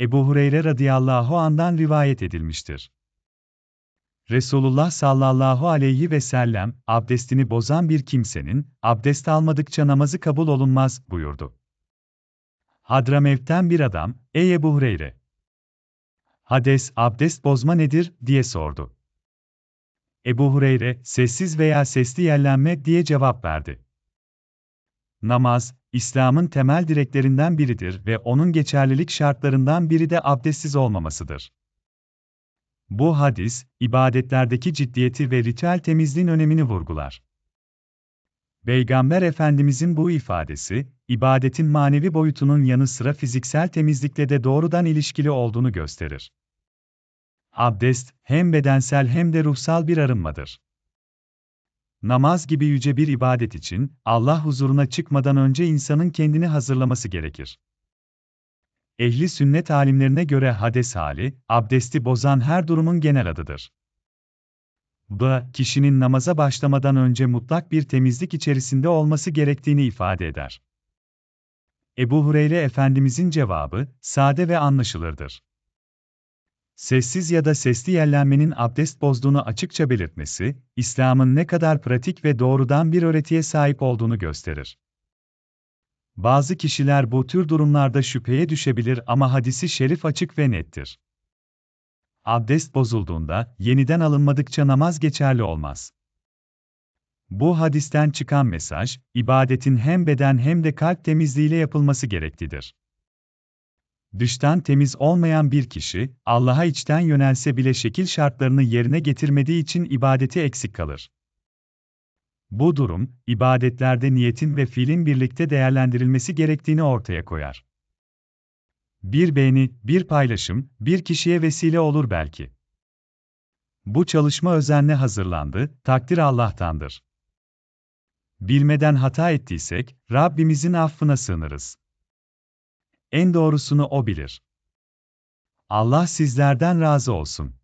Ebu Hureyre radıyallahu andan rivayet edilmiştir. Resulullah sallallahu aleyhi ve sellem, abdestini bozan bir kimsenin, abdest almadıkça namazı kabul olunmaz, buyurdu. Hadramevt'ten bir adam, ey Ebu Hureyre! Hades, abdest bozma nedir, diye sordu. Ebu Hureyre, sessiz veya sesli yerlenme diye cevap verdi. Namaz, İslam'ın temel direklerinden biridir ve onun geçerlilik şartlarından biri de abdestsiz olmamasıdır. Bu hadis, ibadetlerdeki ciddiyeti ve ritüel temizliğin önemini vurgular. Peygamber Efendimizin bu ifadesi, ibadetin manevi boyutunun yanı sıra fiziksel temizlikle de doğrudan ilişkili olduğunu gösterir. Abdest, hem bedensel hem de ruhsal bir arınmadır. Namaz gibi yüce bir ibadet için, Allah huzuruna çıkmadan önce insanın kendini hazırlaması gerekir. Ehli sünnet alimlerine göre hades hali, abdesti bozan her durumun genel adıdır. Bu, kişinin namaza başlamadan önce mutlak bir temizlik içerisinde olması gerektiğini ifade eder. Ebu Hureyre Efendimizin cevabı, sade ve anlaşılırdır. Sessiz ya da sesli yerlenmenin abdest bozduğunu açıkça belirtmesi, İslam'ın ne kadar pratik ve doğrudan bir öğretiye sahip olduğunu gösterir. Bazı kişiler bu tür durumlarda şüpheye düşebilir ama hadisi şerif açık ve nettir. Abdest bozulduğunda, yeniden alınmadıkça namaz geçerli olmaz. Bu hadisten çıkan mesaj, ibadetin hem beden hem de kalp temizliğiyle yapılması gereklidir. Dıştan temiz olmayan bir kişi, Allah'a içten yönelse bile şekil şartlarını yerine getirmediği için ibadeti eksik kalır. Bu durum, ibadetlerde niyetin ve fiilin birlikte değerlendirilmesi gerektiğini ortaya koyar. Bir beğeni, bir paylaşım, bir kişiye vesile olur belki. Bu çalışma özenle hazırlandı, takdir Allah'tandır. Bilmeden hata ettiysek, Rabbimizin affına sığınırız. En doğrusunu O bilir. Allah sizlerden razı olsun.